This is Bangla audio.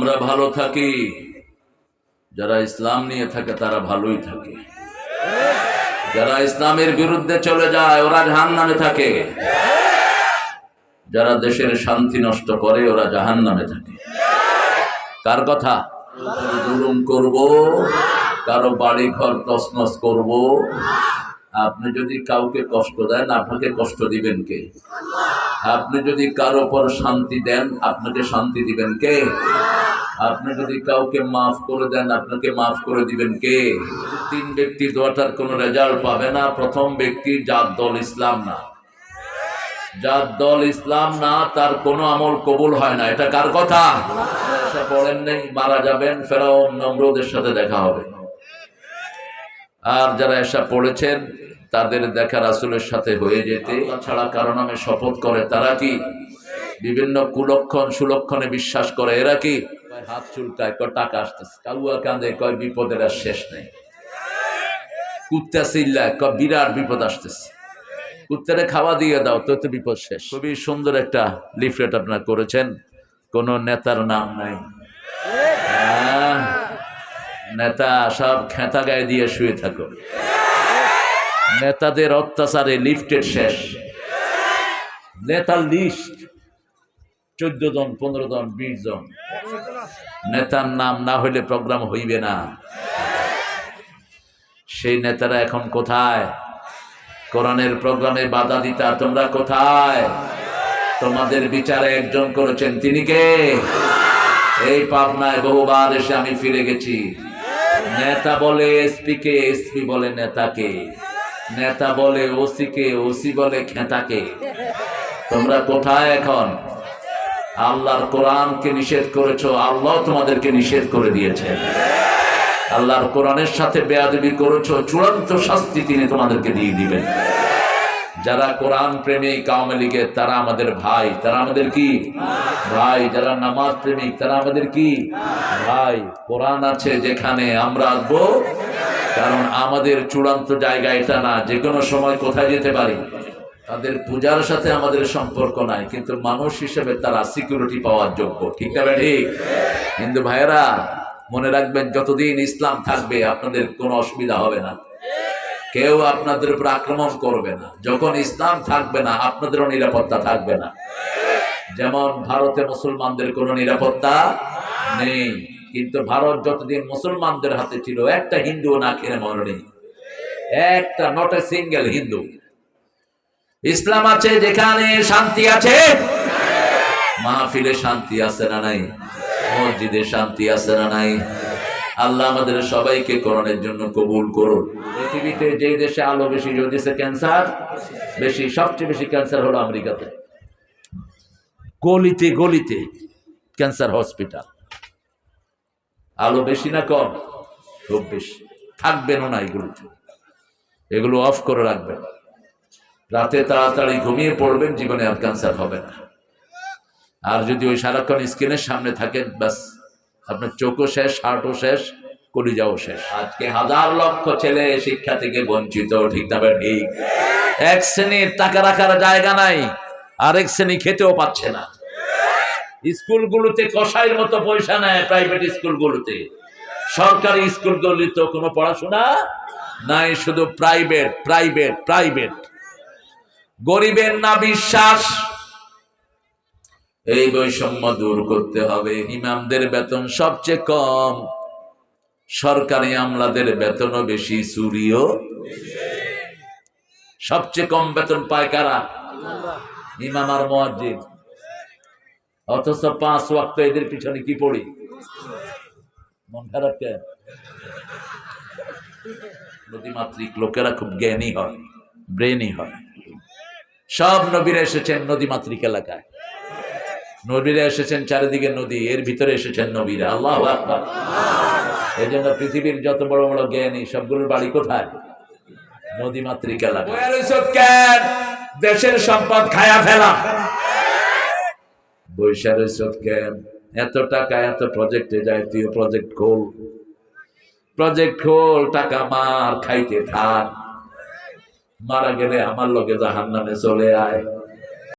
আমরা ভালো থাকি। যারা ইসলাম নিয়ে থাকে, তারা ভালোই থাকে। যারা ইসলামের বিরুদ্ধে চলে যায়, ওরা জাহান নামে থাকে। যারা দেশের শান্তি নষ্ট করে, ওরা জাহান নামে থাকে। কার কথা? করব, কারও বাড়ি ঘর তসনস করব। আপনি যদি কাউকে কষ্ট দেন, আপনাকে কষ্ট দিবেন কে? আপনি যদি কারও পর শান্তি দেন, আপনাকে শান্তি দিবেন কে? আপনি যদি কাউকে মাফ করে দেন, আপনাকে মাফ করে দিবেন কে? তিন ব্যক্তি দোয়াটার কোনো রেজাল্ট পাবে না। প্রথম ব্যক্তি যার দল ইসলাম না। যার দল ইসলাম না, তার কোনো আমল কবুল হয় না। এটা কার কথা? আশা পড়েন নেই, মারা যাবেন ফেরাও নম্রদের সাথে দেখা হবে। আর যারা এসা পড়েছেন, তাদের দেখা রাসুলের সাথে হয়ে যেতে। ছাড়া কারও নামে শপথ করে, তারা কি? বিভিন্ন কুলক্ষণ সুলক্ষণে বিশ্বাস করে, এরা কি? কয় হাত চুলকায় কয় টাকা আসতেছে। কাউয়া কাঁদে কয় বিপদের আর শেষ নেই। কুত্তা চিল্লায় কয় বিরাট বিপদ আসতেছে। কুত্তারে খাওয়া দিয়ে দাও তো তো বিপদ শেষ। খুবই সুন্দর একটা লিফলেট আপনারা করেছেন। কোন নেতার নাম নাই। আহ, নেতা সব খেতা গায়ে দিয়ে শুয়ে থাকো। নেতাদের অত্যাচারে লিফটের শেষ। নেতার লিস্ট। চোদ্দ জন পনেরো জন বিশ জন। নেতার নাম না হইলে প্রোগ্রাম হইবে না। সেই নেতারা এখন কোথায়? কোরআনের প্রোগ্রামে বাধা দিতা তোমরা কোথায়? তোমাদের বিচারে একজন করেছেন তিনি কে? এই পাবনায় বহুবার এসে আমি ফিরে গেছি। নেতা বলে এসপি কে এসপি বলে নেতাকে নেতা বলে ওসি কে ওসি বলে খেতাকে তোমরা কোথায় এখন? আল্লাহর কোরআনকে নিষেধ করেছ, আল্লাহ তোমাদেরকে নিষেধ করে দিয়েছে। আল্লাহর কোরআনের সাথে বেয়াদবি করেছ, চূড়ান্ত শাস্তি তিনি তোমাদেরকে দিয়ে দিবেন। যারা কোরআন প্রেমিক, আওয়ামী লীগের, তারা আমাদের ভাই, তারা আমাদের কি? ভাই। যারা নামাজ প্রেমিক, তারা আমাদের কি? ভাই। কোরআন আছে যেখানে আমরা আসব, কারণ আমাদের চূড়ান্ত জায়গা এটা না। যে কোনো সময় কোথায় যেতে পারি? তাদের পূজার সাথে আমাদের সম্পর্ক নাই, কিন্তু মানুষ হিসেবে তারা সিকিউরিটি পাওয়ার যোগ্য। ঠিক না ঠিক হিন্দু ভাইয়েরা, মনে রাখবেন, যতদিন ইসলাম থাকবে, আপনাদের কোনো অসুবিধা হবে না। কেউ আপনাদের উপর আক্রমণ করবে না। যখন ইসলাম থাকবে না, আপনাদেরও নিরাপত্তা থাকবে না। যেমন ভারতে মুসলমানদের কোনো নিরাপত্তা নেই, কিন্তু ভারত যতদিন মুসলমানদের হাতে ছিল, একটা হিন্দু না খেয়ে মরেনি। একটা নট এ সিঙ্গেল হিন্দু। ইসলাম আছে যেখানে শান্তি আছে? মাহফিলে শান্তি আছে না নাই? মসজিদে শান্তি আছে না নাই? আল্লাহ আমাদের সবাইকে করণের জন্য কবুল করুন। পৃথিবীতে যে দেশে আলো বেশি ওই দেশে ক্যান্সার, বেশি, সবচেয়ে বেশি ক্যান্সার হলো আমেরিকাতে। গলিতে গলিতে ক্যান্সার হসপিটাল। আলো বেশি না কম? খুব বেশি। থাকবেনও না এগুলোতে। এগুলো অফ করে রাখবেন। রাতে তাড়াতাড়ি ঘুমিয়ে পড়বেন জীবনে আর ক্যান্সার হবে না। আর যদি ওই সারাক্ষণ স্ক্রিনের সামনে থাকেন ব্যাস আপনার চোখও শেষ হার্টও শেষ কলিজাও শেষ। আজকে হাজার লক্ষ ছেলে শিক্ষা থেকে বঞ্চিত ঠিক না ঠিক। এক শ্রেণির টাকা রাখার জায়গা নাই আরেক শ্রেণি খেতেও পাচ্ছে না। স্কুলগুলোতে কষাইয়ের মতো পয়সা নেয় প্রাইভেট স্কুলগুলোতে। সরকারি স্কুলগুলিতে কোনো পড়াশোনা নাই শুধু প্রাইভেট প্রাইভেট প্রাইভেট। গরিবের না বিশ্বাস? এই বৈষম্য দূর করতে হবে। ইমামদের বেতন সবচেয়ে কম। সরকারি আমলাদের বেতনও বেশি চুরিও সবচেয়ে কম বেতন পায় কারা? ইমাম আর মসজিদ অথচ পাঁচ ওয়াক্ত এদের পিছনে কি পড়ি? মন খারাপ কে নদীমাতৃক লোকেরা খুব জ্ঞানী হয় ব্রেনই হয়। সব নবীরা এসেছেন নদীমাতৃক এলাকায়। নবীরা এসেছেন চারিদিকে নদী এর ভিতরে এসেছেন নবীরা। আল্লাহ এই জন্য পৃথিবীর যত বড় বড় জ্ঞানী সবগুলোর বাড়ি কোথায়? নদীমাতৃক এলাকা। দেশের সম্পদ খায়া ফেলা। বৈশাখ কেন এত টাকা এত প্রজেক্টে যায় তুই প্রজেক্ট খোল। প্রজেক্ট খোল টাকা মার খাইতে থাক। মারা গেলে আমার লোকে জাহান নামে চলে আয়।